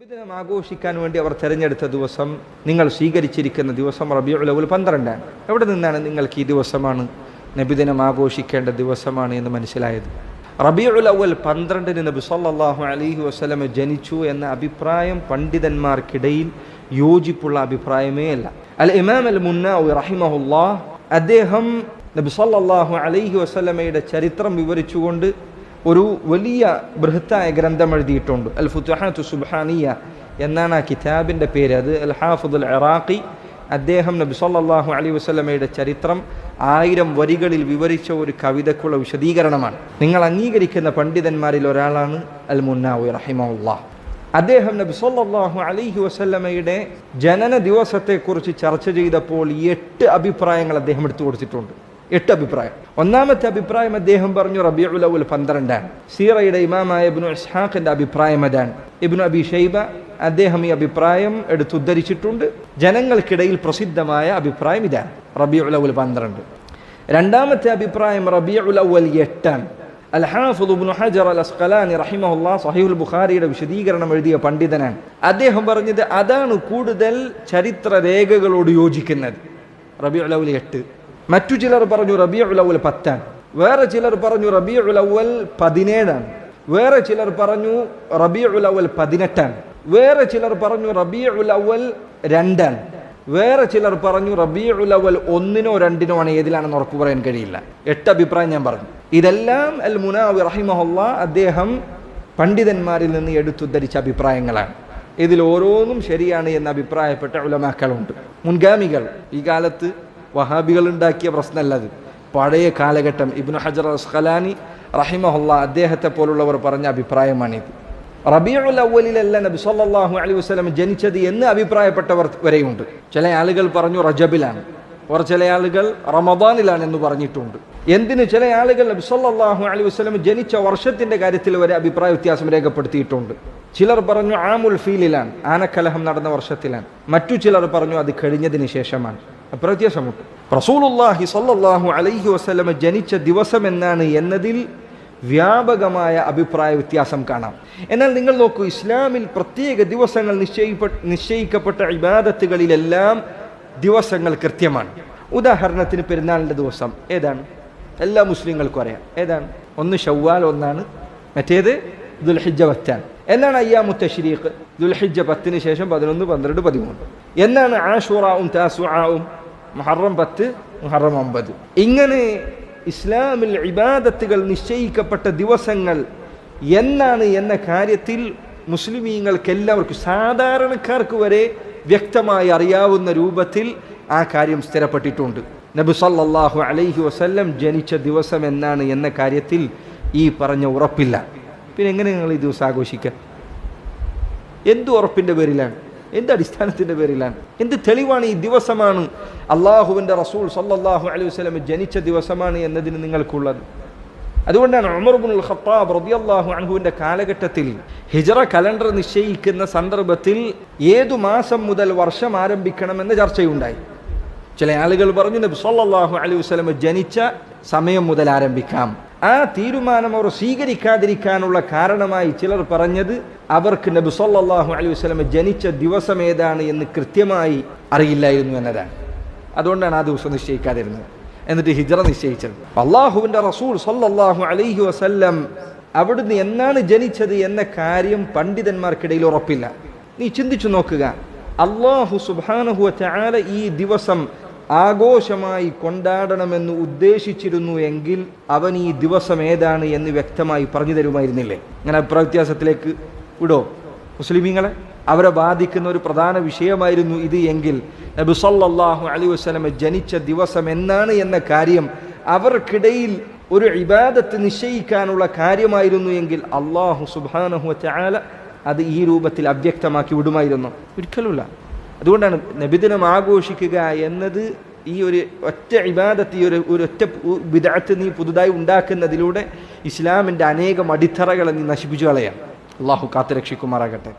നബിദിനം ആഘോഷിക്കാൻ വേണ്ടി അവർ തിരഞ്ഞെടുത്ത ദിവസം നിങ്ങൾ സ്വീകരിച്ചിരിക്കുന്ന ദിവസം റബി അവൽ പന്ത്രണ്ടാണ്. എവിടെ നിന്നാണ് നിങ്ങൾക്ക് ഈ ദിവസമാണ് നബിദിനം ആഘോഷിക്കേണ്ട ദിവസമാണ് എന്ന് മനസ്സിലായത്? റബി അവൽ പന്ത്രണ്ടിന് നബി സല്ലാഹു അലൈഹി വസല്ലമ ജനിച്ചു എന്ന അഭിപ്രായം പണ്ഡിതന്മാർക്കിടയിൽ യോജിപ്പുള്ള അഭിപ്രായമേ അല്ല. അൽ ഇമാം അൽ മുന്ന റഹിമഹുല്ലാ അദ്ദേഹം നബി സല്ലാഹു അലൈഹി വസ്ലമയുടെ ചരിത്രം വിവരിച്ചുകൊണ്ട് ഒരു വലിയ ബൃഹത്തായ ഗ്രന്ഥം എഴുതിയിട്ടുണ്ട്. അൽ ഫുത്തുഹാത്തു സുബാനിയ എന്നാണ് ആ കിതാബിന്റെ പേര്. അത് അൽ ഹാഫുദ് ഇറാഖി. അദ്ദേഹം നബി സല്ലാഹു അലൈഹി വസ്ലമയുടെ ചരിത്രം ആയിരം വരികളിൽ വിവരിച്ച ഒരു കവിതക്കുള്ള വിശദീകരണമാണ്. നിങ്ങൾ അംഗീകരിക്കുന്ന പണ്ഡിതന്മാരിൽ ഒരാളാണ് അൽ മുന്നാവി റഹിമുല്ലാ അദ്ദേഹം നബി സല്ലാഹു അലൈഹി വസ്ലമയുടെ ജനന ദിവസത്തെക്കുറിച്ച് ചർച്ച ചെയ്തപ്പോൾ എട്ട് അഭിപ്രായങ്ങൾ അദ്ദേഹം എടുത്തു കൊടുത്തിട്ടുണ്ട്. എട്ട് അഭിപ്രായം. ഒന്നാമത്തെ അഭിപ്രായം അദ്ദേഹം പറഞ്ഞു റബിയുൽ അവൽ പന്ത്രണ്ടാണ് സീറയുടെ ഇമാമായ ഇബ്നു ഇസ്ഹാഖിന്റെ അഭിപ്രായം അതാണ്. ഇബ്നു അബി ഷൈബ അദ്ദേഹം ഈ അഭിപ്രായം എടുത്തുദ്ധരിച്ചിട്ടുണ്ട് ജനങ്ങൾക്കിടയിൽ പ്രസിദ്ധമായ അഭിപ്രായം ഇതാണ് റബിയുൽ അവൽ പന്ത്രണ്ട്. രണ്ടാമത്തെ അഭിപ്രായം റബിയുൽ അവൽ എട്ടാണ് ഹജർ അൽ സഹീഹുൽ ബുഖാരിയുടെ വിശദീകരണം എഴുതിയ പണ്ഡിതനാണ്. അദ്ദേഹം പറഞ്ഞത് അതാണ് കൂടുതൽ ചരിത്ര രേഖകളോട് യോജിക്കുന്നത്. റബിയുൽ അവൽ എട്ട്. മറ്റു ചിലർ പറഞ്ഞു റബിയ ഉലവൽ പത്താണ് വേറെ ചിലർ പറഞ്ഞു റബിയ ഉലവൽ പതിനേഴാണ് വേറെ ചിലർ പറഞ്ഞു റബിയ ഉലവൽ പതിനെട്ടാണ് വേറെ ചിലർ പറഞ്ഞു റബിയ ഉലവൽ രണ്ടാണ് വേറെ ചിലർ പറഞ്ഞു റബിയ ഉലവൽ ഒന്നിനോ രണ്ടിനോ ആണ് ഏതിലാണെന്ന് ഉറപ്പ് പറയാൻ കഴിയില്ല. എട്ട് അഭിപ്രായം ഞാൻ പറഞ്ഞു. ഇതെല്ലാം അൽ മുനാവി റഹിമഹുല്ല അദ്ദേഹം പണ്ഡിതന്മാരിൽ നിന്ന് എടുത്തുദ്ധരിച്ച അഭിപ്രായങ്ങളാണ്. ഇതിൽ ഓരോന്നും ശരിയാണ് എന്ന് അഭിപ്രായപ്പെട്ട ഉലമാക്കളുണ്ട്. മുൻഗാമികൾ ഈ കാലത്ത് വഹാബികൾ ഉണ്ടാക്കിയ പ്രശ്നമല്ല അത്. പഴയ കാലഘട്ടം ഇബ്നു ഹജർ അസ്ഖലാനി റഹിമഹുല്ല അദ്ദേഹത്തെ പോലുള്ളവർ പറഞ്ഞ അഭിപ്രായമാണിത് റബിയുൽ അവലിലല്ല നബി സല്ലാഹു അലൈഹി വസ്ലം ജനിച്ചത് എന്ന് അഭിപ്രായപ്പെട്ടവർ വരെയുണ്ട്. ചില ആളുകൾ പറഞ്ഞു റജബിലാണ്. അവർ ചില ആളുകൾ റമദാനിലാണ് എന്ന് പറഞ്ഞിട്ടുണ്ട്. എന്തിന് ചില ആളുകൾ നബി സല്ലാഹു അലൈഹി വസ്ലം ജനിച്ച വർഷത്തിന്റെ കാര്യത്തിൽ വരെ അഭിപ്രായ വ്യത്യാസം രേഖപ്പെടുത്തിയിട്ടുണ്ട്. ചിലർ പറഞ്ഞു ആമുൽ ഫീലിലാണ് ആനക്കലഹം നടന്ന വർഷത്തിലാണ്. മറ്റു ചിലർ പറഞ്ഞു അത് കഴിഞ്ഞതിന് ശേഷമാണ്. വ്യത്യാസമുണ്ട് റസൂലുല്ലാഹി സല്ലാഹു അലൈഹി വസ്ലമ ജനിച്ച ദിവസം എന്നാണ് എന്നതിൽ വ്യാപകമായ അഭിപ്രായ വ്യത്യാസം കാണാം. എന്നാൽ നിങ്ങൾ നോക്കൂ ഇസ്ലാമിൽ പ്രത്യേക ദിവസങ്ങൾ നിശ്ചയിപ്പെ നിശ്ചയിക്കപ്പെട്ട ഇബാദത്തുകളിലെല്ലാം ദിവസങ്ങൾ കൃത്യമാണ്. ഉദാഹരണത്തിന് പെരുന്നാളിന്റെ ദിവസം ഏതാണ്? എല്ലാ മുസ്ലിങ്ങൾക്കും അറിയാം. ഏതാണ്? ഒന്ന് ഷവ്വാൽ ഒന്നാണ് മറ്റേത് ദുൽഹിജ പത്താണ്. എന്നാണ് അയ്യാമു തഷ്രീഖ് ദുൽഹിജ പത്തിന് ശേഷം പതിനൊന്ന് പന്ത്രണ്ട് പതിമൂന്ന്. എന്നാണ് ആഷുറാവും താസുആവും മുഹറം പത്ത് മുഹറം ഒമ്പത്. ഇങ്ങനെ ഇസ്ലാമിൽ ഇബാദത്തുകൾ നിശ്ചയിക്കപ്പെട്ട ദിവസങ്ങൾ എന്നാണ് എന്ന കാര്യത്തിൽ മുസ്ലിമീങ്ങൾക്ക് എല്ലാവർക്കും സാധാരണക്കാർക്ക് വരെ വ്യക്തമായി അറിയാവുന്ന രൂപത്തിൽ ആ കാര്യം സ്ഥിരപ്പെട്ടിട്ടുണ്ട്. നബി സല്ലല്ലാഹു അലൈഹി വസല്ലം ജനിച്ച ദിവസം എന്നാണ് എന്ന കാര്യത്തിൽ ഈ പറഞ്ഞ ഉറപ്പില്ല. പിന്നെ എങ്ങനെ നിങ്ങൾ ഈ ദിവസം ആഘോഷിക്കുക? എന്തു ഉറപ്പിന്റെ പേരിലാണ്? എന്ത് അടിസ്ഥാനത്തിന്റെ പേരിലാണ്? എന്ത് തെളിവാണ് ഈ ദിവസമാണ്? അള്ളാഹുവിന്റെ റസൂൽ സല്ലാഹു അലൈഹി വസ്ലം ജനിച്ച ദിവസമാണ് എന്നതിന് നിങ്ങൾക്കുള്ളത്. അതുകൊണ്ടാണ് ഉമർബുൽ ഖത്താബ് റളിയല്ലാഹു അൻഹുവിന്റെ കാലഘട്ടത്തിൽ ഹിജറ കലണ്ടർ നിശ്ചയിക്കുന്ന സന്ദർഭത്തിൽ ഏതു മാസം മുതൽ വർഷം ആരംഭിക്കണമെന്ന ചർച്ചയുണ്ടായി. ചില ആളുകൾ പറഞ്ഞു നബി സല്ലല്ലാഹു അലൈഹി വസ്ലം ജനിച്ച സമയം മുതൽ ആരംഭിക്കാം. ആ തീരുമാനം അവർ സ്വീകരിക്കാതിരിക്കാനുള്ള കാരണമായി ചിലർ പറഞ്ഞത് അവർക്ക് നബി സല്ലാഹു അലൈഹി വസ്ലമ ജനിച്ച ദിവസം ഏതാണ് എന്ന് കൃത്യമായി അറിയില്ലായിരുന്നു എന്നതാണ്. അതുകൊണ്ടാണ് ആ ദിവസം നിശ്ചയിക്കാതിരുന്നത്. എന്നിട്ട് ഹിജറ നിശ്ചയിച്ചത്. അള്ളാഹുവിന്റെ റസൂൽ സല്ലാഹു അലൈഹി വസല്ലം അവിടുന്ന് എന്നാണ് ജനിച്ചത് എന്ന കാര്യം പണ്ഡിതന്മാർക്കിടയിൽ ഉറപ്പില്ല. നീ ചിന്തിച്ചു നോക്കുക. അള്ളാഹു സുബാനഹുവ ചാല ഈ ദിവസം ആഘോഷമായി കൊണ്ടാടണമെന്ന് ഉദ്ദേശിച്ചിരുന്നു എങ്കിൽ അവൻ ഈ ദിവസം ഏതാണ് എന്ന് വ്യക്തമായി പറഞ്ഞു തരുമായിരുന്നില്ലേ? അങ്ങനെ അഭിപ്രായ വ്യത്യാസത്തിലേക്ക് വിടോ. മുസ്ലിമീങ്ങളെ അവരെ ബാധിക്കുന്ന ഒരു പ്രധാന വിഷയമായിരുന്നു ഇത് എങ്കിൽ നബി സല്ലല്ലാഹു അലൈഹി വസല്ലമ ജനിച്ച ദിവസം എന്നാണ് എന്ന കാര്യം അവർക്കിടയിൽ ഒരു ഇബാദത്ത് നിശ്ചയിക്കാനുള്ള കാര്യമായിരുന്നു എങ്കിൽ അള്ളാഹു സുബാനഹു ചാല അത് ഈ രൂപത്തിൽ അവ്യക്തമാക്കി വിടുമായിരുന്നു. ഒരിക്കലുമില്ല. അതുകൊണ്ടാണ് നബിദിനം ആഘോഷിക്കുക എന്നത് ഈ ഒരു ഒറ്റ ഇബാദത്ത് ഈ ഒരു ഒരു ഒറ്റ വിദഗ്ധ നീ പുതുതായി ഉണ്ടാക്കുന്നതിലൂടെ ഇസ്ലാമിന്റെ അനേകം അടിത്തറകളെ നീ നശിപ്പിച്ചു കളയാം. അള്ളാഹു കാത്തുരക്ഷിക്കുമാറാകട്ടെ.